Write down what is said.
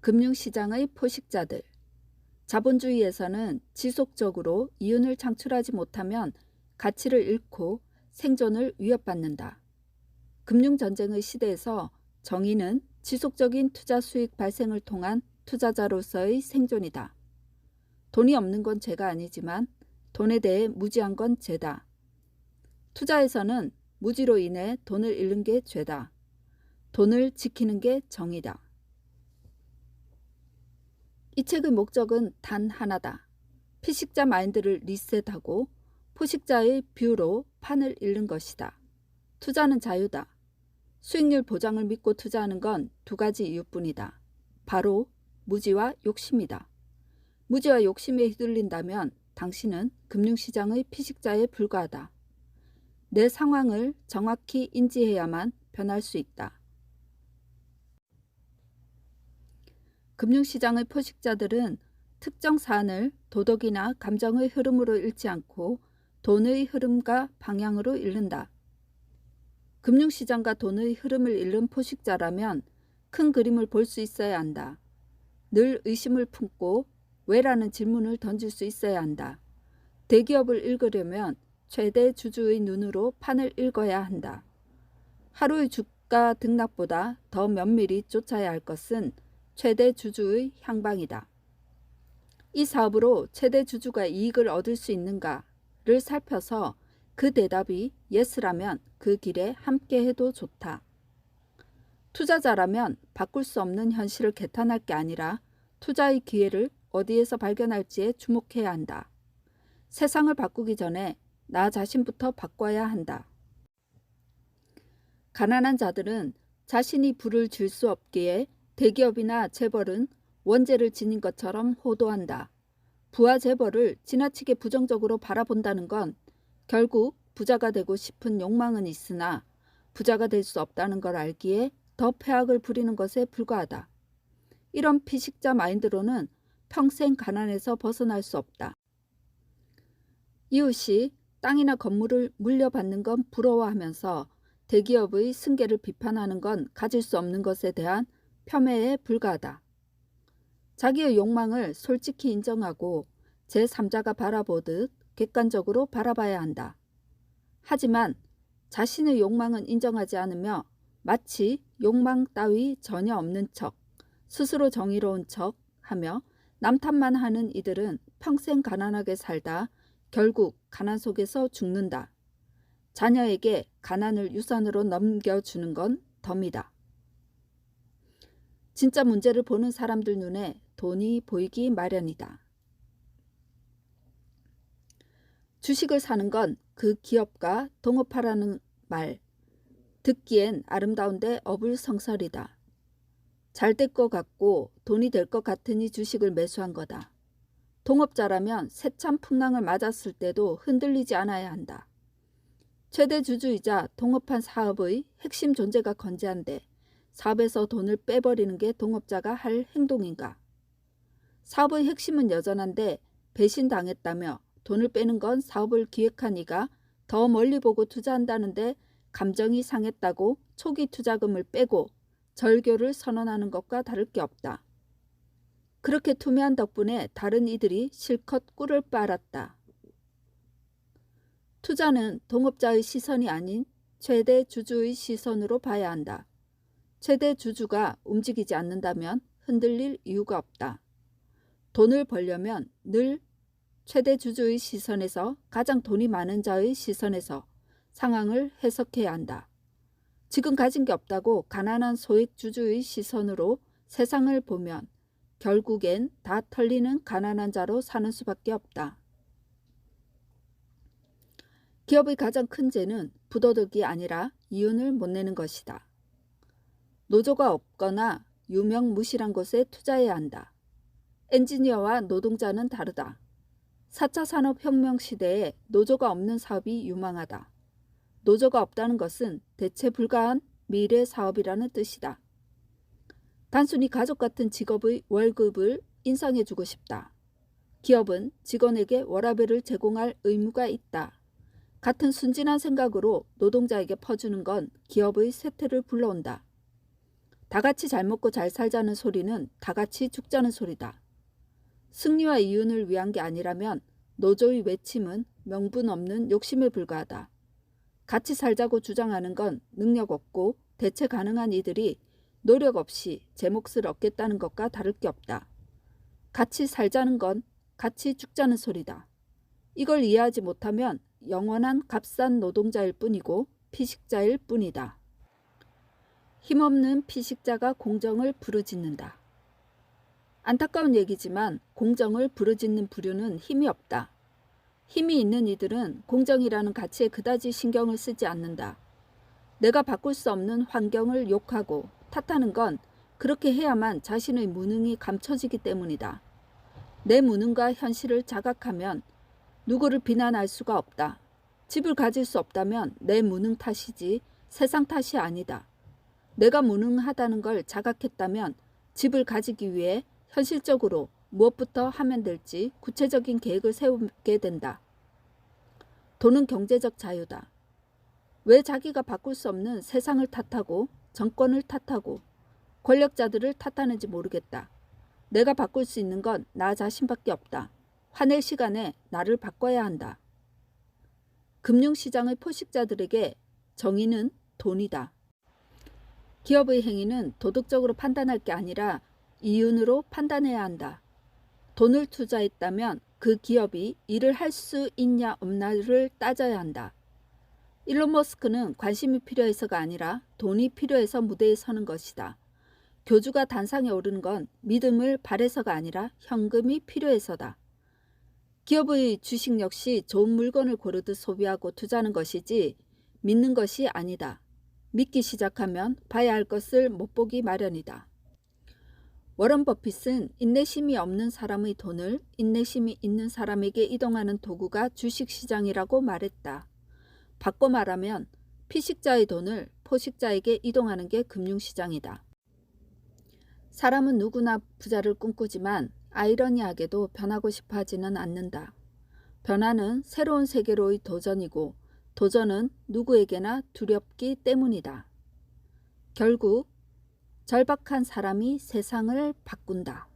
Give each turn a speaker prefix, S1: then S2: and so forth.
S1: 금융시장의 포식자들. 자본주의에서는 지속적으로 이윤을 창출하지 못하면 가치를 잃고 생존을 위협받는다. 금융전쟁의 시대에서 정의는 지속적인 투자 수익 발생을 통한 투자자로서의 생존이다. 돈이 없는 건 죄가 아니지만 돈에 대해 무지한 건 죄다. 투자에서는 무지로 인해 돈을 잃는 게 죄다. 돈을 지키는 게 정의다. 이 책의 목적은 단 하나다. 피식자 마인드를 리셋하고 포식자의 뷰로 판을 읽는 것이다. 투자는 자유다. 수익률 보장을 믿고 투자하는 건 두 가지 이유뿐이다. 바로 무지와 욕심이다. 무지와 욕심에 휘둘린다면 당신은 금융시장의 피식자에 불과하다. 내 상황을 정확히 인지해야만 변할 수 있다. 금융시장의 포식자들은 특정 사안을 도덕이나 감정의 흐름으로 읽지 않고 돈의 흐름과 방향으로 읽는다. 금융시장과 돈의 흐름을 읽는 포식자라면 큰 그림을 볼 수 있어야 한다. 늘 의심을 품고 왜라는 질문을 던질 수 있어야 한다. 대기업을 읽으려면 최대 주주의 눈으로 판을 읽어야 한다. 하루의 주가 등락보다 더 면밀히 쫓아야 할 것은 최대 주주의 향방이다. 이 사업으로 최대 주주가 이익을 얻을 수 있는가를 살펴서 그 대답이 예스라면 그 길에 함께 해도 좋다. 투자자라면 바꿀 수 없는 현실을 개탄할 게 아니라 투자의 기회를 어디에서 발견할지에 주목해야 한다. 세상을 바꾸기 전에 나 자신부터 바꿔야 한다. 가난한 자들은 자신이 불을 질 수 없기에 대기업이나 재벌은 원죄를 지닌 것처럼 호도한다. 부와 재벌을 지나치게 부정적으로 바라본다는 건 결국 부자가 되고 싶은 욕망은 있으나 부자가 될 수 없다는 걸 알기에 더 폐악을 부리는 것에 불과하다. 이런 피식자 마인드로는 평생 가난에서 벗어날 수 없다. 이웃이 땅이나 건물을 물려받는 건 부러워하면서 대기업의 승계를 비판하는 건 가질 수 없는 것에 대한 폄훼에 불과하다. 자기의 욕망을 솔직히 인정하고 제3자가 바라보듯 객관적으로 바라봐야 한다. 하지만 자신의 욕망은 인정하지 않으며 마치 욕망 따위 전혀 없는 척, 스스로 정의로운 척 하며 남 탓만 하는 이들은 평생 가난하게 살다 결국 가난 속에서 죽는다. 자녀에게 가난을 유산으로 넘겨주는 건 덤이다. 진짜 문제를 보는 사람들 눈에 돈이 보이기 마련이다. 주식을 사는 건 그 기업과 동업하라는 말. 듣기엔 아름다운데 어불성설이다. 잘 될 것 같고 돈이 될 것 같으니 주식을 매수한 거다. 동업자라면 새참 풍랑을 맞았을 때도 흔들리지 않아야 한다. 최대 주주이자 동업한 사업의 핵심 존재가 건재한데 사업에서 돈을 빼버리는 게 동업자가 할 행동인가? 사업의 핵심은 여전한데 배신당했다며 돈을 빼는 건 사업을 기획한 이가 더 멀리 보고 투자한다는데 감정이 상했다고 초기 투자금을 빼고 절교를 선언하는 것과 다를 게 없다. 그렇게 투매한 덕분에 다른 이들이 실컷 꿀을 빨았다. 투자는 동업자의 시선이 아닌 최대 주주의 시선으로 봐야 한다. 최대 주주가 움직이지 않는다면 흔들릴 이유가 없다. 돈을 벌려면 늘 최대 주주의 시선에서 가장 돈이 많은 자의 시선에서 상황을 해석해야 한다. 지금 가진 게 없다고 가난한 소액 주주의 시선으로 세상을 보면 결국엔 다 털리는 가난한 자로 사는 수밖에 없다. 기업의 가장 큰 죄는 부도덕이 아니라 이윤을 못 내는 것이다. 노조가 없거나 유명무실한 곳에 투자해야 한다. 엔지니어와 노동자는 다르다. 4차 산업혁명 시대에 노조가 없는 사업이 유망하다. 노조가 없다는 것은 대체 불가한 미래 사업이라는 뜻이다. 단순히 가족 같은 직업의 월급을 인상해주고 싶다. 기업은 직원에게 워라밸을 제공할 의무가 있다. 같은 순진한 생각으로 노동자에게 퍼주는 건 기업의 쇠퇴를 불러온다. 다 같이 잘 먹고 잘 살자는 소리는 다 같이 죽자는 소리다. 승리와 이윤을 위한 게 아니라면 노조의 외침은 명분 없는 욕심에 불과하다. 같이 살자고 주장하는 건 능력 없고 대체 가능한 이들이 노력 없이 제 몫을 얻겠다는 것과 다를 게 없다. 같이 살자는 건 같이 죽자는 소리다. 이걸 이해하지 못하면 영원한 값싼 노동자일 뿐이고 피식자일 뿐이다. 힘없는 피식자가 공정을 부르짖는다. 안타까운 얘기지만 공정을 부르짖는 부류는 힘이 없다. 힘이 있는 이들은 공정이라는 가치에 그다지 신경을 쓰지 않는다. 내가 바꿀 수 없는 환경을 욕하고 탓하는 건 그렇게 해야만 자신의 무능이 감춰지기 때문이다. 내 무능과 현실을 자각하면 누구를 비난할 수가 없다. 집을 가질 수 없다면 내 무능 탓이지 세상 탓이 아니다. 내가 무능하다는 걸 자각했다면 집을 가지기 위해 현실적으로 무엇부터 하면 될지 구체적인 계획을 세우게 된다. 돈은 경제적 자유다. 왜 자기가 바꿀 수 없는 세상을 탓하고 정권을 탓하고 권력자들을 탓하는지 모르겠다. 내가 바꿀 수 있는 건 나 자신밖에 없다. 화낼 시간에 나를 바꿔야 한다. 금융시장의 포식자들에게 정의는 돈이다. 기업의 행위는 도덕적으로 판단할 게 아니라 이윤으로 판단해야 한다. 돈을 투자했다면 그 기업이 일을 할 수 있냐 없나를 따져야 한다. 일론 머스크는 관심이 필요해서가 아니라 돈이 필요해서 무대에 서는 것이다. 교주가 단상에 오르는 건 믿음을 바래서가 아니라 현금이 필요해서다. 기업의 주식 역시 좋은 물건을 고르듯 소비하고 투자하는 것이지 믿는 것이 아니다. 믿기 시작하면 봐야 할 것을 못 보기 마련이다. 워런 버핏은 인내심이 없는 사람의 돈을 인내심이 있는 사람에게 이동하는 도구가 주식시장이라고 말했다. 바꿔 말하면 피식자의 돈을 포식자에게 이동하는 게 금융시장이다. 사람은 누구나 부자를 꿈꾸지만 아이러니하게도 변하고 싶어 하지는 않는다. 변화는 새로운 세계로의 도전이고 도전은 누구에게나 두렵기 때문이다. 결국 절박한 사람이 세상을 바꾼다.